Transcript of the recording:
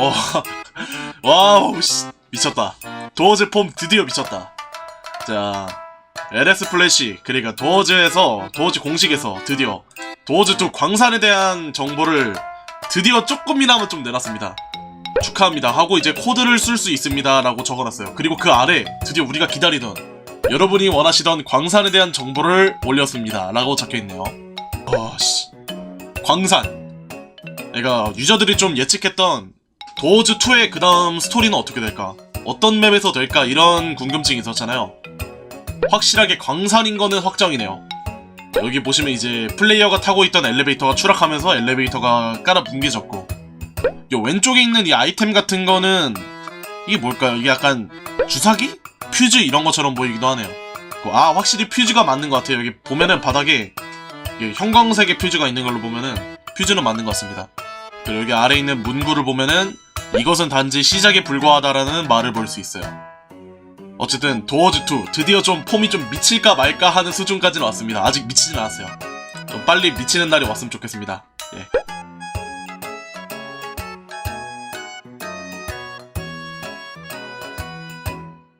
어, 와우, 씨, 미쳤다. 도어즈 폼 드디어 미쳤다. 자, LS 플래시, 그러니까 도어즈에서, 도어즈 공식에서 드디어 도어즈2 광산에 대한 정보를 드디어 조금이나마 좀 내놨습니다. 축하합니다. 하고 이제 코드를 쓸 수 있습니다. 라고 적어놨어요. 그리고 그 아래 드디어 우리가 기다리던 여러분이 원하시던 광산에 대한 정보를 올렸습니다. 라고 적혀있네요. 아, 씨. 광산. 내가 유저들이 좀 예측했던 도어즈2의 그 다음 스토리는 어떻게 될까? 어떤 맵에서 될까? 이런 궁금증이 있었잖아요. 확실하게 광산인 거는 확정이네요. 여기 보시면 이제 플레이어가 타고 있던 엘리베이터가 추락하면서 엘리베이터가 깔아 뭉개졌고 요 왼쪽에 있는 이 아이템 같은 거는 이게 뭘까요? 이게 약간 주사기? 퓨즈 이런 것처럼 보이기도 하네요. 아 확실히 퓨즈가 맞는 것 같아요. 여기 보면은 바닥에 이 형광색의 퓨즈가 있는 걸로 보면은 퓨즈는 맞는 것 같습니다. 여기 아래 있는 문구를 보면은 이것은 단지 시작에 불과하다라는 말을 볼 수 있어요. 어쨌든 도어즈2 드디어 좀 폼이 좀 미칠까 말까 하는 수준까지는 왔습니다. 아직 미치진 않았어요. 좀 빨리 미치는 날이 왔으면 좋겠습니다. 예.